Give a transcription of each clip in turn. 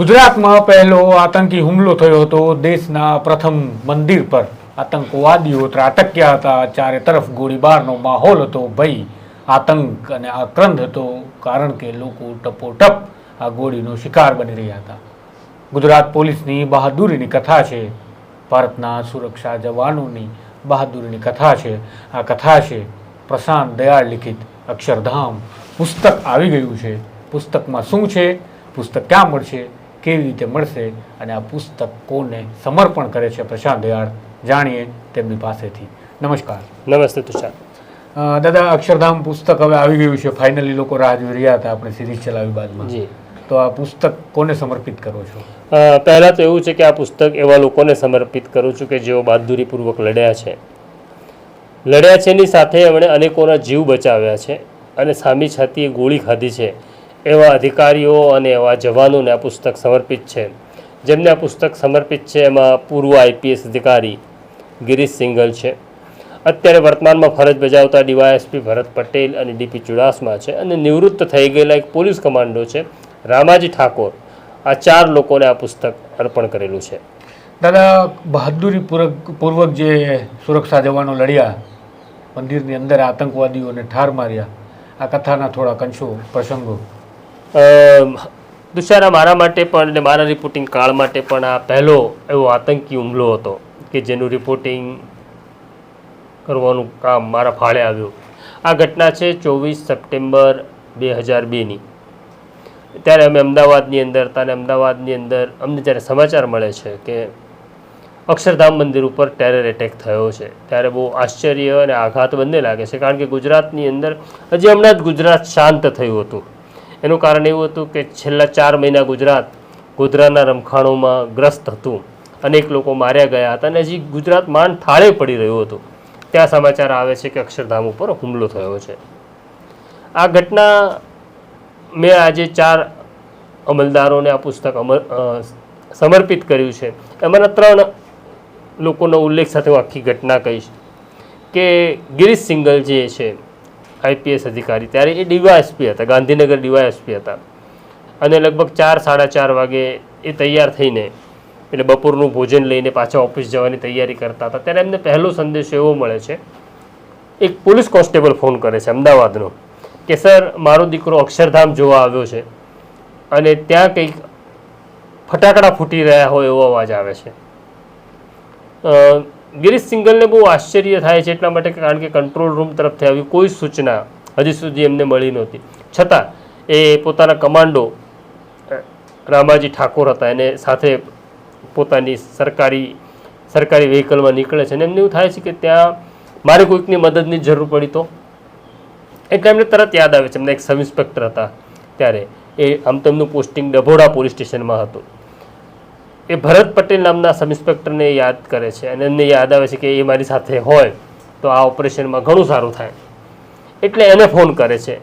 ગુજરાતમાં પહેલો આતંકી હુમલો થયો હતો દેશના પ્રથમ મંદિર પર. આતંકવાદીઓ ત્રાટક્યા હતા. ચારે તરફ ગોળીબારનો માહોલ હતો. ભય, આતંક અને આક્રંદ હતો કારણ કે લોકો ટપોટપ આ ગોળીનો શિકાર બની રહ્યા હતા. ગુજરાત પોલીસની બહાદુરીની કથા છે. ભારતના સુરક્ષા જવાનોની બહાદુરીની કથા છે. આ કથા છે. પ્રશાંત દયાળ લિખિત અક્ષરધામ. પુસ્તક આવી ગયું છે. પુસ્તકમાં શું છે? પુસ્તક ક્યાં મળશે? કેવી રીતે મળશે અને આ પુસ્તક કોને સમર્પણ કરે છે પ્રશાંત દયાળ જાણીએ તેમની પાસેથી. નમસ્કાર. નમસ્તે તુષાર. દાદા અક્ષરધામ પુસ્તક હવે આવી ગયું છે. ફાઇનલી લોકો રાહ જોઈ રહ્યા હતા આપણે સિરીઝ ચલાવી બાદમાં. જી. તો આ પુસ્તક કોને સમર્પિત કરો છો? પહેલાં તો એવું છે કે આ પુસ્તક એવા લોકોને સમર્પિત કરું છું કે જેઓ બહાદુરીપૂર્વક લડ્યા છે. લડ્યા છે એની સાથે એમણે અનેકોના જીવ બચાવ્યા છે અને સામી છાતીએ ગોળી ખાધી છે. એવા અધિકારીઓ અને એવા જવાનોને આ પુસ્તક સમર્પિત છે. જેમને આ પુસ્તક સમર્પિત છે, એમાં પૂર્વ આઈપીએસ અધિકારી ગિરીશ સિંઘલ છે. અત્યારે વર્તમાનમાં ફરજ બજાવતા ડીવાયએસપી ભરત પટેલ અને ડીપી ચુડાસમા છે અને નિવૃત્ત થઈ ગયેલા એક પોલીસ કમાન્ડો છે, રામાજી ઠાકોર. આ ચાર લોકોને આ પુસ્તક અર્પણ કરેલું છે. દાદા બહાદુરી પૂર્વક જે સુરક્ષા જવાનો લડ્યા, મંદિરની અંદર આતંકવાદીઓને ઠાર માર્યા, આ કથાના થોડા કંશો, પ્રસંગો. અમ, મારા માટે પણ અને મારા રિપોર્ટિંગ કાળ માટે પણ આ પહેલો એવો આતંકી હુમલો હતો કે જેનું રિપોર્ટિંગ કરવાનું કામ મારા ફાળે આવ્યું. આ ઘટના છે ચોવીસ સપ્ટેમ્બર બે હજાર બેની. ત્યારે અમે અમદાવાદની અંદર અને અમદાવાદની અંદર અમને જ્યારે સમાચાર મળે છે કે અક્ષરધામ મંદિર ઉપર ટેરર એટેક થયો છે ત્યારે બહુ આશ્ચર્ય અને આઘાત બંને લાગે છે. કારણ કે ગુજરાતની અંદર હજી હમણાં જ ગુજરાત શાંત થયું હતું. એનું કારણ એવું હતું કે છેલ્લા ચાર મહિના ગુજરાત ગોધરાના રમખાણોમાં ગ્રસ્ત હતું. અનેક લોકો માર્યા ગયા હતા અને હજી ગુજરાત માન થાળે પડી રહ્યું હતું. ત્યાં સમાચાર આવે છે કે અક્ષરધામ ઉપર હુમલો થયો છે. આ ઘટના મેં આજે ચાર અમલદારોને આ પુસ્તક અમલ સમર્પિત કર્યું છે. એમાંના ત્રણ લોકોનો ઉલ્લેખ સાથે હું આખી ઘટના કહીશ. કે ગિરીશ સિંગલ જે છે આઈપીએસ અધિકારી. ત્યારે એ ડીવાયએસપી હતા, ગાંધીનગર ડીવાયએસપી હતા. અને લગભગ ચાર, સાડા ચાર વાગે એ તૈયાર થઈને, એટલે બપોરનું ભોજન લઈને પાછા ઓફિસ જવાની તૈયારી કરતા હતા. ત્યારે એમને પહેલો સંદેશો એવો મળે છે, એક પોલીસ કોન્સ્ટેબલ ફોન કરે છે અમદાવાદનો, કે, સર, મારો દીકરો અક્ષરધામ જોવા આવ્યો છે અને ત્યાં કંઈક ફટાકડા ફૂટી રહ્યા હોય એવો અવાજ આવે છે. ગિરીશ સિંગલને બહુ આશ્ચર્ય થાય છે એટલા માટે કારણ કે કંટ્રોલ રૂમ તરફથી આવી કોઈ સૂચના હજી સુધી એમને મળી નહોતી. છતાં એ પોતાના કમાન્ડો રામાજી ઠાકોર હતા. એને સાથે પોતાની સરકારી સરકારી વ્હીકલમાં નીકળે છે. અને એમને એવું થાય છે કે ત્યાં મારે કોઈકની મદદની જરૂર પડી તો? એટલે એમને તરત યાદ આવે છે. એમને એક સબ ઇન્સ્પેક્ટર હતા ત્યારે. એ આમ તો એમનું પોસ્ટિંગ ડભોડા પોલીસ સ્ટેશનમાં હતું. એ ભરત પટેલ નામના સબ ઇન્સ્પેક્ટરને યાદ કરે છે અને એમને યાદ આવે છે કે એ મારી સાથે હોય તો આ ઓપરેશનમાં ઘણું સારું થાય. એટલે એને ફોન કરે છે.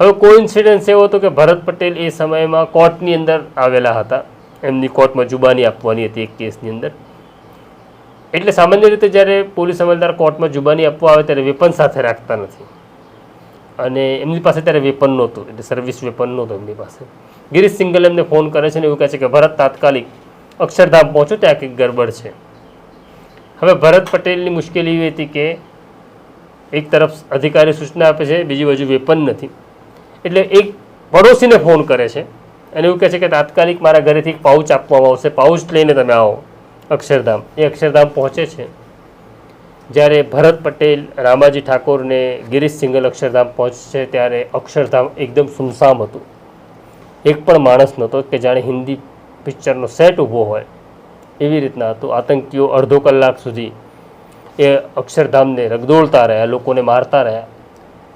હવે કોઇન્સિડન્સ એવો હતો કે ભરત પટેલ એ સમયમાં કોર્ટની અંદર આવેલા હતા. એમની કોર્ટમાં જુબાની આપવાની હતી એક કેસની અંદર. એટલે સામાન્ય રીતે જ્યારે પોલીસ અમલદાર કોર્ટમાં જુબાની આપવા આવે ત્યારે વેપન સાથે રાખતા નથી. અને એમની પાસે ત્યારે વેપન નહોતું. એટલે સર્વિસ વેપન નહોતું એમની પાસે. ગિરીશ સિંગલ એમને ફોન કરે છે ને એવું કહે છે કે ભરત તાત્કાલિક અક્ષરધામ પહોંચો ત્યાં કંઈક ગરબડ છે. હવે ભરત પટેલની મુશ્કેલી એવી હતી કે એક તરફ અધિકારી સૂચના આપે છે, બીજી બાજુ વેપન નથી. એટલે એક પડોશીને ફોન કરે છે. અને એવું કહે છે કે તાત્કાલિક મારા ઘરેથી એક પાઉચ આપવામાં આવશે. પાઉચ લઈને તમે આવો અક્ષરધામ. એ અક્ષરધામ પહોંચે છે. જ્યારે ભરત પટેલ, રામાજી ઠાકોરને ગિરીશ સિંગલ અક્ષરધામ પહોંચશે ત્યારે અક્ષરધામ એકદમ સુમસામ હતું. એક પણ માણસ નહોતો કે જાણે હિન્દી પિક્ચરનો સેટ ઊભો હોય, એવી રીતના હતું આતંકીઓ અડધો કલાક સુધી એ અક્ષરધામને રગદોળતા રહ્યા, લોકોને મારતા રહ્યા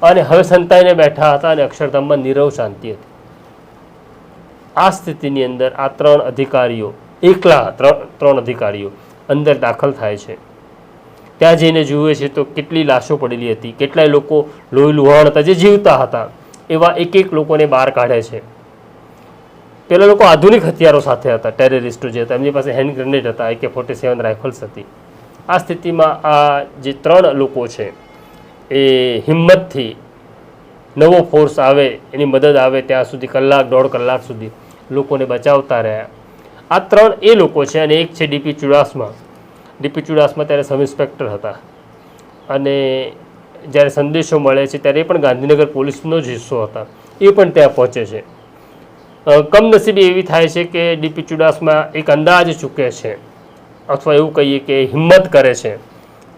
અને હવે સંતાઈને બેઠા હતા અને અક્ષરધામમાં નીરવ શાંતિ હતી. આ સ્થિતિની અંદર આ ત્રણ અધિકારીઓ, એકલા ત્રણ અધિકારીઓ અંદર દાખલ થાય છે. ત્યાં જઈને જુએ છે તો કેટલી લાશો પડેલી હતી, કેટલાય લોકો લોહી લુહાણ હતા, જે જીવતા હતા, એવા એક એક લોકોને બહાર કાઢે છે. પેલા લોકો આધુનિક હથિયારો સાથે હતા ટેરરિસ્ટો જે હતા, એમની પાસે હેન્ડ ગ્રેનેડ હતા એકે ફોર્ટી સેવન રાઇફલ્સ હતી. આ સ્થિતિમાં આ જે ત્રણ લોકો છે, એ હિંમતથી નવો ફોર્સ આવે, એની મદદ આવે ત્યાં સુધી કલાક, દોઢ કલાક સુધી લોકોને બચાવતા રહ્યા. આ ત્રણ એ લોકો છે અને એક છે ડીપી ચુડાસમા. ડીપી ચુડાસમા ત્યારે સબ ઇન્સ્પેક્ટર હતા. અને જ્યારે સંદેશો મળે છે ત્યારે એ પણ ગાંધીનગર પોલીસનો જ હિસ્સો હતા. એ પણ ત્યાં પહોંચે છે. કમનસીબી એવી થાય છે કે ડીપી ચુડાસમા એક અંદાજ ચૂકે છે, અથવા એવું કહીએ કે હિંમત કરે છે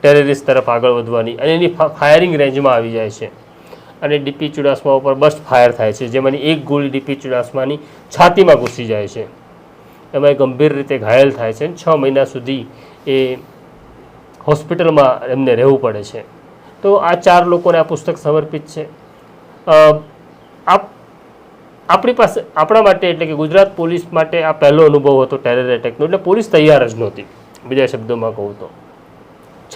ટેરરિસ્ટ તરફ આગળ વધવાની અને એની ફાયરિંગ રેન્જમાં આવી જાય છે. અને ડીપી ચુડાસમા ઉપર બસ્ટ ફાયર થાય છે જેમાંની એક ગોળી ડીપી ચુડાસમાની છાતીમાં ઘૂસી જાય છે. એમાં ગંભીર રીતે ઘાયલ થાય છે છ મહિના સુધી એ હોસ્પિટલમાં એમને રહેવું પડે છે. તો આ ચાર લોકોને આ પુસ્તક સમર્પિત છે. આપ આપણી પાસે આપણા માટે એટલે કે ગુજરાત પોલીસ માટે આ પહેલો અનુભવ હતો ટેરર એટેકનો એટલે પોલીસ તૈયાર જ નહોતી. બીજા શબ્દોમાં કહું તો.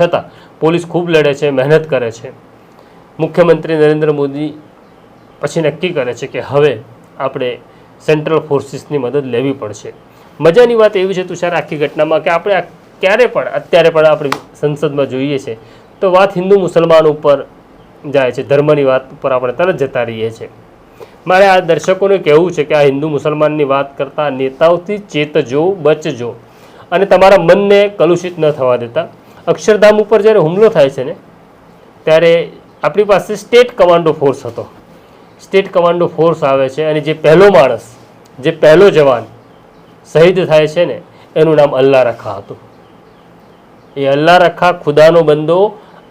છતાં, પોલીસ ખૂબ લડે છે, મહેનત કરે છે. મુખ્યમંત્રી નરેન્દ્ર મોદી પછી નક્કી કરે છે કે હવે આપણે સેન્ટ્રલ ફોર્સિસની મદદ લેવી પડશે. મજાની વાત એવી છે તુષાર, આખી ઘટનામાં કે આપણે ક્યારે પણ, અત્યારે પણ આપણી સંસદમાં જોઈએ છે. તો વાત હિન્દુ મુસલમાન ઉપર જાય છે. ધર્મની વાત ઉપર આપણે તરત જતા રહીએ છીએ. મારે આ દર્શકોને કહેવું છે કે આ હિન્દુ મુસલમાનની વાત કરતા નેતાઓથી ચેતજો બચજો અને તમારા મનને કલુષિત ન થવા દેતા. અક્ષરધામ ઉપર જ્યારે હુમલો થાય છે ને, ત્યારે આપણી પાસે સ્ટેટ કમાન્ડો ફોર્સ હતો. સ્ટેટ કમાન્ડો ફોર્સ આવે છે અને જે પહેલો માણસ, જે પહેલો જવાન શહીદ થાય છે ને, એનું નામ અલ્લા રખા હતું. એ અલ્લા રખા ખુદાનો બંદો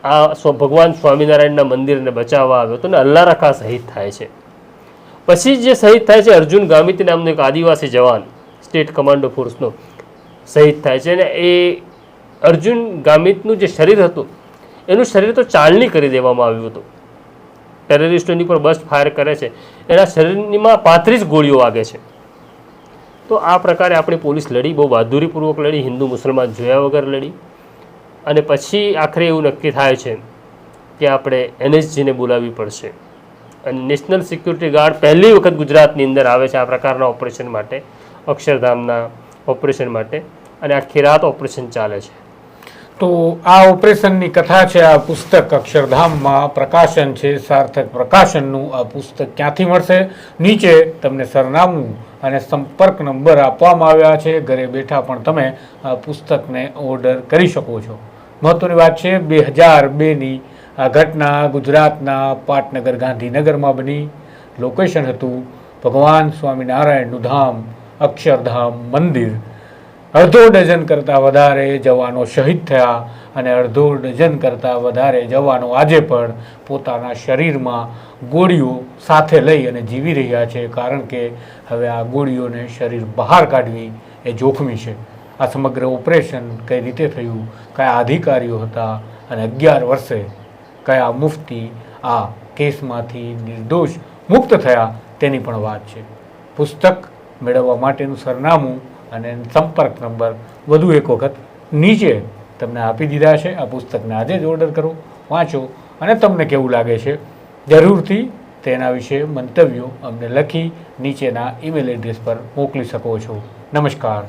આ ભગવાન સ્વામિનારાયણના મંદિરને બચાવવા આવ્યો હતો ને અલ્લા રખા શહીદ થાય છે. પછી જે શહીદ થાય છે અર્જુન ગામિત નામનો એક આદિવાસી જવાન, સ્ટેટ કમાન્ડો ફોર્સનો શહીદ થાય છે અને એ અર્જુન ગામિતનું જે શરીર હતું, એનું શરીર તો ચાલણી કરી દેવામાં આવ્યું હતું. ટેરરિસ્ટોની પર બસ્ટ ફાયર કરે છે. એના શરીરમાં પાંત્રીસ ગોળીઓ વાગે છે. તો આ પ્રકારે આપણી પોલીસ લડી, બહુ બહાદુરીપૂર્વક લડી, હિન્દુ મુસલમાન જોયા વગર લડી. અને પછી આખરે એવું નક્કી થાય છે કે આપણે એનએસજીને બોલાવવી પડશે. નેશનલ સિક્યુરિટી ગાર્ડ પહેલી વખત ગુજરાતની અંદર આવે છે આ પ્રકારના ઓપરેશન માટે, અક્ષરધામના ઓપરેશન માટે, અને આખી રાત ઓપરેશન ચાલે છે. તો આ ઓપરેશનની કથા છે, આ પુસ્તક અક્ષરધામમાં પ્રકાશન છે, સાર્થક પ્રકાશનનું આ પુસ્તક ક્યાંથી મળશે? નીચે તમને સરનામું અને સંપર્ક નંબર આપવામાં આવ્યા છે, ઘરે બેઠા પણ તમે આ પુસ્તકને ઓર્ડર કરી શકો છો. મહત્વની વાત છે, બે હજાર બેની આ ઘટના ગુજરાતના પાટનગર ગાંધીનગરમાં બની. લોકેશન હતું ભગવાન સ્વામિનારાયણનું ધામ, અક્ષરધામ મંદિર. અડધો ડઝન કરતાં વધારે જવાનો શહીદ થયા અને અડધો ડઝન કરતાં વધારે જવાનો આજે પણ પોતાના શરીરમાં ગોળીઓ સાથે લઈ અને જીવી રહ્યા છે. કારણ કે હવે આ ગોળીઓને શરીર બહાર કાઢવી એ જોખમી છે. આ સમગ્ર ઓપરેશન કઈ રીતે થયું? કયા અધિકારીઓ હતા? અને અગિયાર વર્ષે કયા મુફતી આ કેસમાંથી નિર્દોષ મુક્ત થયા તેની પણ વાત છે. પુસ્તક મેળવવા માટેનું સરનામું અને સંપર્ક નંબર વધુ એક વખત નીચે તમને આપી દીધા છે. આ પુસ્તકને આજે જ ઓર્ડર કરો, વાંચો અને તમને કેવું લાગે છે જરૂરથી તેના વિશે મંતવ્યો અમને લખી નીચેના ઈમેલ એડ્રેસ પર મોકલી શકો છો. નમસ્કાર.